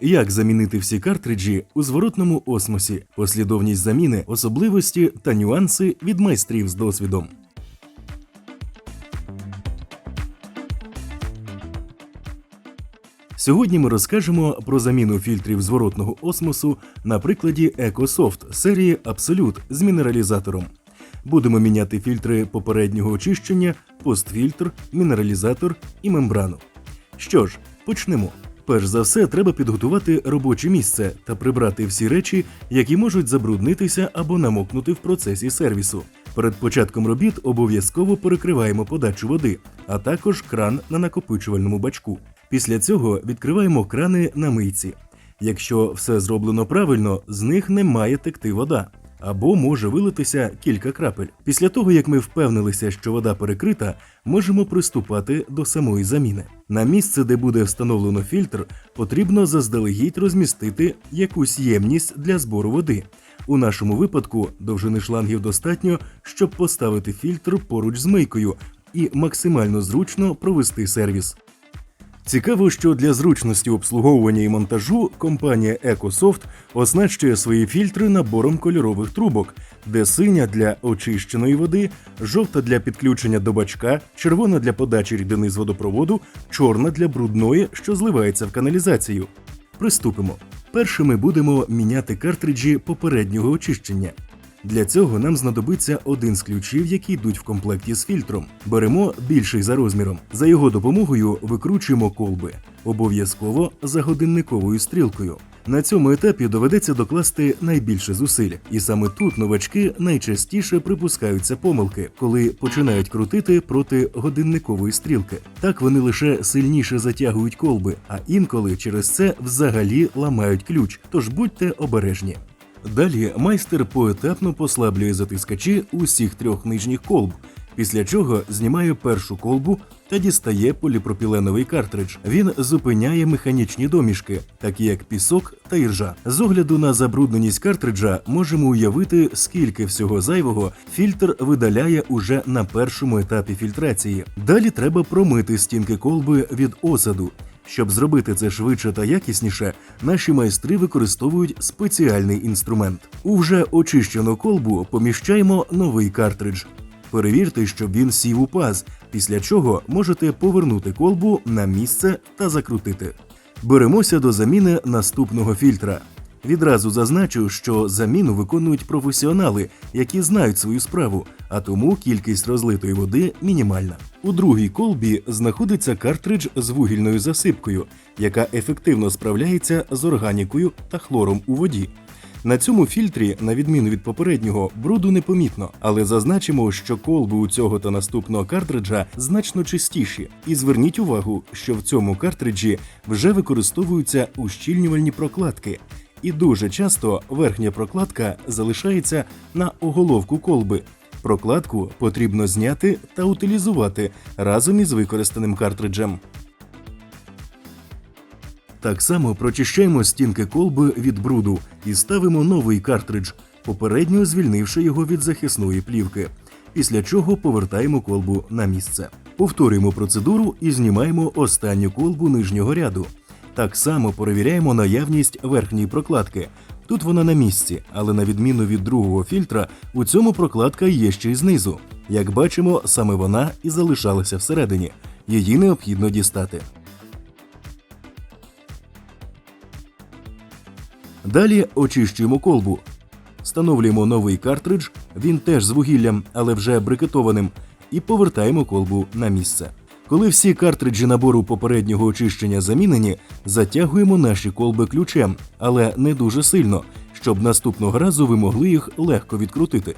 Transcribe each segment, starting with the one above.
Як замінити всі картриджі у зворотному осмосі, послідовність заміни, особливості та нюанси від майстрів з досвідом. Сьогодні ми розкажемо про заміну фільтрів зворотного осмосу на прикладі EcoSoft серії Absolute з мінералізатором. Будемо міняти фільтри попереднього очищення, постфільтр, мінералізатор і мембрану. Що ж, почнемо. Перш за все, треба підготувати робоче місце та прибрати всі речі, які можуть забруднитися або намокнути в процесі сервісу. Перед початком робіт обов'язково перекриваємо подачу води, а також кран на накопичувальному бачку. Після цього відкриваємо крани на мийці. Якщо все зроблено правильно, з них не має текти вода. Або може вилитися кілька крапель. Після того, як ми впевнилися, що вода перекрита, можемо приступати до самої заміни. На місце, де буде встановлено фільтр, потрібно заздалегідь розмістити якусь ємність для збору води. У нашому випадку довжини шлангів достатньо, щоб поставити фільтр поруч з мийкою і максимально зручно провести сервіс. Цікаво, що для зручності обслуговування і монтажу компанія EcoSoft оснащує свої фільтри набором кольорових трубок, де синя для очищеної води, жовта для підключення до бачка, червона для подачі рідини з водопроводу, чорна для брудної, що зливається в каналізацію. Приступимо. Першими будемо міняти картриджі попереднього очищення. Для цього нам знадобиться один з ключів, які йдуть в комплекті з фільтром. Беремо більший за розміром. За його допомогою викручуємо колби, обов'язково за годинниковою стрілкою. На цьому етапі доведеться докласти найбільше зусиль, і саме тут новачки найчастіше припускаються помилки, коли починають крутити проти годинникової стрілки. Так вони лише сильніше затягують колби, а інколи через це взагалі ламають ключ. Тож будьте обережні. Далі майстер поетапно послаблює затискачі усіх трьох нижніх колб, після чого знімає першу колбу та дістає поліпропіленовий картридж. Він зупиняє механічні домішки, такі як пісок та іржа. З огляду на забрудненість картриджа можемо уявити, скільки всього зайвого фільтр видаляє уже на першому етапі фільтрації. Далі треба промити стінки колби від осаду. Щоб зробити це швидше та якісніше, наші майстри використовують спеціальний інструмент. У вже очищену колбу поміщаємо новий картридж. Перевірте, щоб він сів у паз, після чого можете повернути колбу на місце та закрутити. Беремося до заміни наступного фільтра. Відразу зазначу, що заміну виконують професіонали, які знають свою справу, а тому кількість розлитої води мінімальна. У другій колбі знаходиться картридж з вугільною засипкою, яка ефективно справляється з органікою та хлором у воді. На цьому фільтрі, на відміну від попереднього, бруду непомітно, але зазначимо, що колби у цього та наступного картриджа значно чистіші. І зверніть увагу, що в цьому картриджі вже використовуються ущільнювальні прокладки, і дуже часто верхня прокладка залишається на оголовку колби. Прокладку потрібно зняти та утилізувати разом із використаним картриджем. Так само прочищаємо стінки колби від бруду і ставимо новий картридж, попередньо звільнивши його від захисної плівки. Після чого повертаємо колбу на місце. Повторюємо процедуру і знімаємо останню колбу нижнього ряду. Так само перевіряємо наявність верхньої прокладки. Тут вона на місці, але на відміну від другого фільтра, у цьому прокладка є ще й знизу. Як бачимо, саме вона і залишалася всередині. Її необхідно дістати. Далі очищуємо колбу. Встановлюємо новий картридж, він теж з вугіллям, але вже брикетованим, і повертаємо колбу на місце. Коли всі картриджі набору попереднього очищення замінені, затягуємо наші колби ключем, але не дуже сильно, щоб наступного разу ви могли їх легко відкрутити.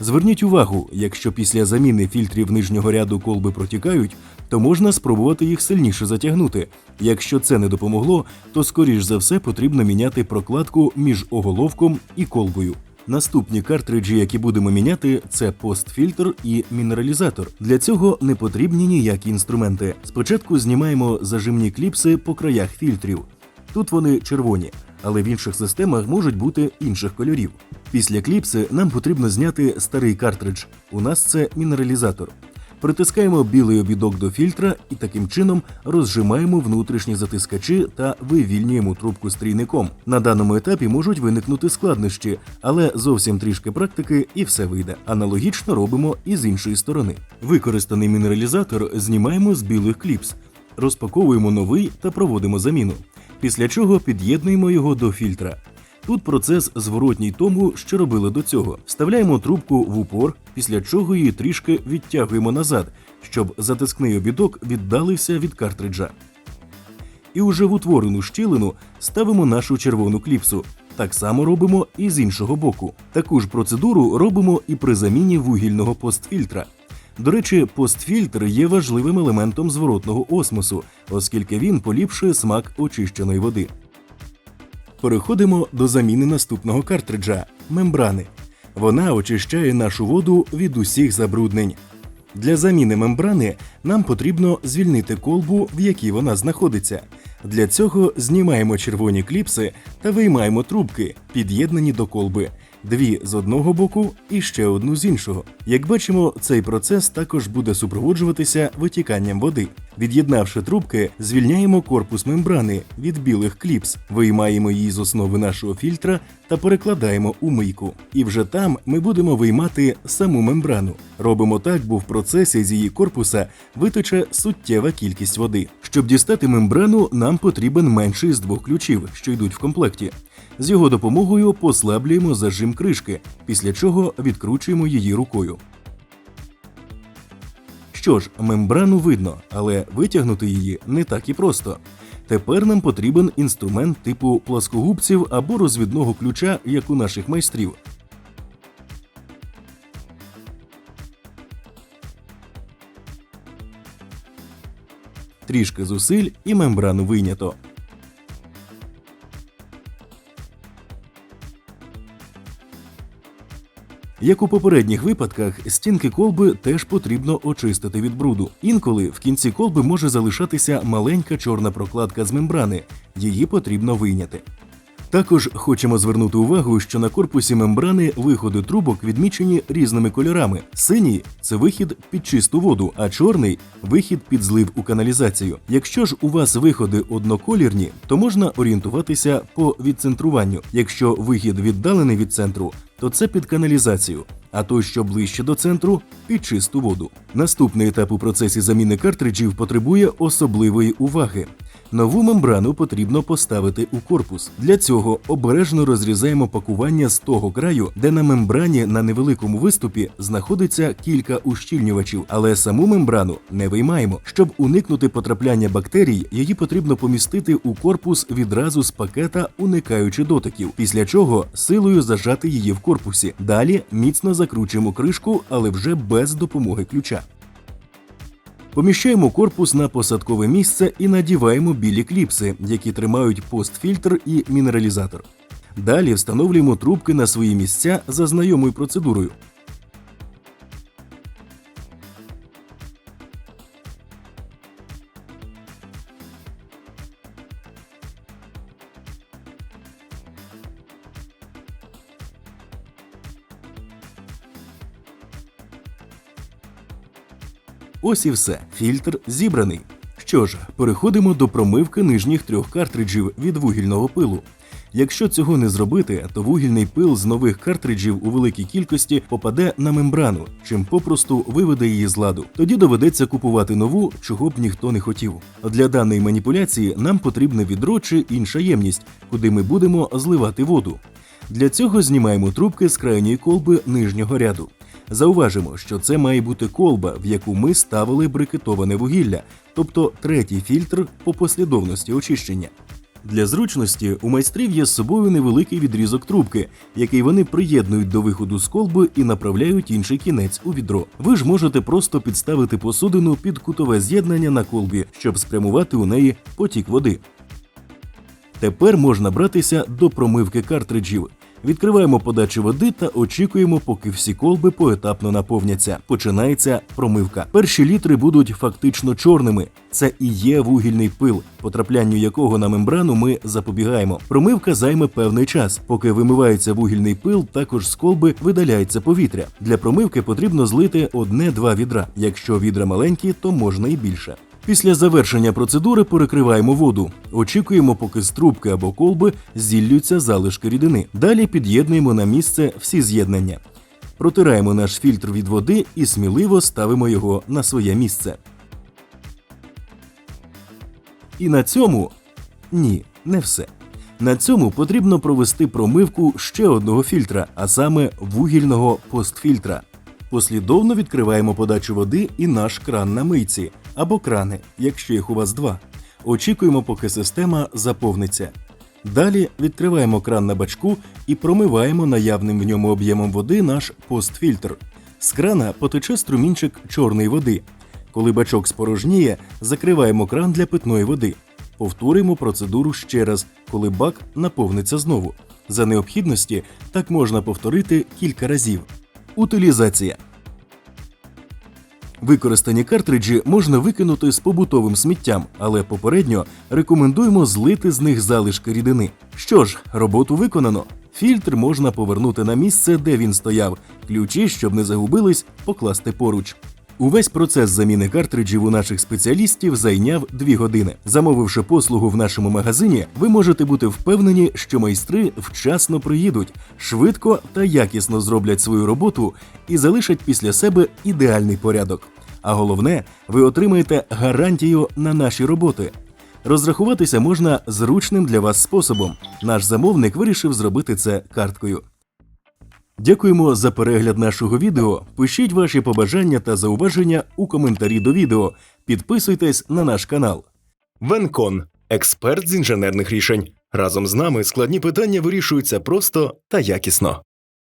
Зверніть увагу, якщо після заміни фільтрів нижнього ряду колби протікають, то можна спробувати їх сильніше затягнути. Якщо це не допомогло, то скоріш за все потрібно міняти прокладку між оголовком і колбою. Наступні картриджі, які будемо міняти, це постфільтр і мінералізатор. Для цього не потрібні ніякі інструменти. Спочатку знімаємо зажимні кліпси по краях фільтрів. Тут вони червоні, але в інших системах можуть бути інших кольорів. Після кліпси нам потрібно зняти старий картридж. У нас це мінералізатор. Притискаємо білий обідок до фільтра і таким чином розжимаємо внутрішні затискачі та вивільнюємо трубку стрійником. На даному етапі можуть виникнути складнощі, але зовсім трішки практики і все вийде. Аналогічно робимо і з іншої сторони. Використаний мінералізатор знімаємо з білих кліпс, розпаковуємо новий та проводимо заміну. Після чого під'єднуємо його до фільтра. Тут процес зворотній тому, що робили до цього. Вставляємо трубку в упор, після чого її трішки відтягуємо назад, щоб затискний обідок віддалився від картриджа. І уже в утворену щілину ставимо нашу червону кліпсу. Так само робимо і з іншого боку. Таку ж процедуру робимо і при заміні вугільного постфільтра. До речі, постфільтр є важливим елементом зворотного осмосу, оскільки він поліпшує смак очищеної води. Переходимо до заміни наступного картриджа мембрани. Вона очищає нашу воду від усіх забруднень. Для заміни мембрани нам потрібно звільнити колбу, в якій вона знаходиться. Для цього знімаємо червоні кліпси та виймаємо трубки, під'єднані до колби, дві з одного боку і ще одну з іншого. Як бачимо, цей процес також буде супроводжуватися витіканням води. Від'єднавши трубки, звільняємо корпус мембрани від білих кліпс, виймаємо її з основи нашого фільтра та перекладаємо у мийку. І вже там ми будемо виймати саму мембрану. Робимо так, бо в процесі з її корпуса витече суттєва кількість води. Щоб дістати мембрану, нам потрібен менший з двох ключів, що йдуть в комплекті. З його допомогою послаблюємо зажим кришки, після чого відкручуємо її рукою. Що ж, мембрану видно, але витягнути її не так і просто. Тепер нам потрібен інструмент типу пласкогубців або розвідного ключа, як у наших майстрів. Трішки зусиль і мембрану вийнято. Як у попередніх випадках, стінки колби теж потрібно очистити від бруду. Інколи в кінці колби може залишатися маленька чорна прокладка з мембрани, її потрібно вийняти. Також хочемо звернути увагу, що на корпусі мембрани виходи трубок відмічені різними кольорами. Синій це вихід під чисту воду, а чорний вихід під злив у каналізацію. Якщо ж у вас виходи одноколірні, то можна орієнтуватися по відцентруванню. Якщо вихід віддалений від центру, то це під каналізацію. А той, що ближче до центру, під чисту воду. Наступний етап у процесі заміни картриджів потребує особливої уваги. Нову мембрану потрібно поставити у корпус. Для цього обережно розрізаємо пакування з того краю, де на мембрані на невеликому виступі знаходиться кілька ущільнювачів, але саму мембрану не виймаємо. Щоб уникнути потрапляння бактерій, її потрібно помістити у корпус відразу з пакета, уникаючи дотиків. Після чого силою зажати її в корпусі. Далі міцно закручуємо кришку, але вже без допомоги ключа. Поміщаємо корпус на посадкове місце і надіваємо білі кліпси, які тримають постфільтр і мінералізатор. Далі встановлюємо трубки на свої місця за знайомою процедурою. Ось і все. Фільтр зібраний. Що ж, переходимо до промивки нижніх трьох картриджів від вугільного пилу. Якщо цього не зробити, то вугільний пил з нових картриджів у великій кількості попаде на мембрану, чим попросту виведе її з ладу. Тоді доведеться купувати нову, чого б ніхто не хотів. Для даної маніпуляції нам потрібне відро чи інша ємність, куди ми будемо зливати воду. Для цього знімаємо трубки з крайньої колби нижнього ряду. Зауважимо, що це має бути колба, в яку ми ставили брикетоване вугілля, тобто третій фільтр по послідовності очищення. Для зручності у майстрів є з собою невеликий відрізок трубки, який вони приєднують до виходу з колби і направляють інший кінець у відро. Ви ж можете просто підставити посудину під кутове з'єднання на колбі, щоб спрямувати у неї потік води. Тепер можна братися до промивки картриджів. Відкриваємо подачу води та очікуємо, поки всі колби поетапно наповняться. Починається промивка. Перші літри будуть фактично чорними. Це і є вугільний пил, потраплянню якого на мембрану ми запобігаємо. Промивка займе певний час. Поки вимивається вугільний пил, також з колби видаляється повітря. Для промивки потрібно злити одне-два відра. Якщо відра маленькі, то можна і більше. Після завершення процедури перекриваємо воду. Очікуємо, поки з трубки або колби зіллються залишки рідини. Далі під'єднуємо на місце всі з'єднання. Протираємо наш фільтр від води і сміливо ставимо його на своє місце. І на цьому ні, не все. На цьому потрібно провести промивку ще одного фільтра, а саме вугільного постфільтра. Послідовно відкриваємо подачу води і наш кран на мийці або крани, якщо їх у вас два. Очікуємо, поки система заповниться. Далі відкриваємо кран на бачку і промиваємо наявним в ньому об'ємом води наш постфільтр. З крана потече струмінчик чорної води. Коли бачок спорожніє, закриваємо кран для питної води. Повторюємо процедуру ще раз, коли бак наповниться знову. За необхідності так можна повторити кілька разів. Утилізація. Використані картриджі можна викинути з побутовим сміттям, але попередньо рекомендуємо злити з них залишки рідини. Що ж, роботу виконано. Фільтр можна повернути на місце, де він стояв. Ключі, щоб не загубились, покласти поруч. Увесь процес заміни картриджів у наших спеціалістів зайняв 2 години. Замовивши послугу в нашому магазині, ви можете бути впевнені, що майстри вчасно приїдуть, швидко та якісно зроблять свою роботу і залишать після себе ідеальний порядок. А головне, ви отримаєте гарантію на наші роботи. Розрахуватися можна зручним для вас способом. Наш замовник вирішив зробити це карткою. Дякуємо за перегляд нашого відео. Пишіть ваші побажання та зауваження у коментарі до відео. Підписуйтесь на наш канал. Венкон експерт з інженерних рішень. Разом з нами складні питання вирішуються просто та якісно.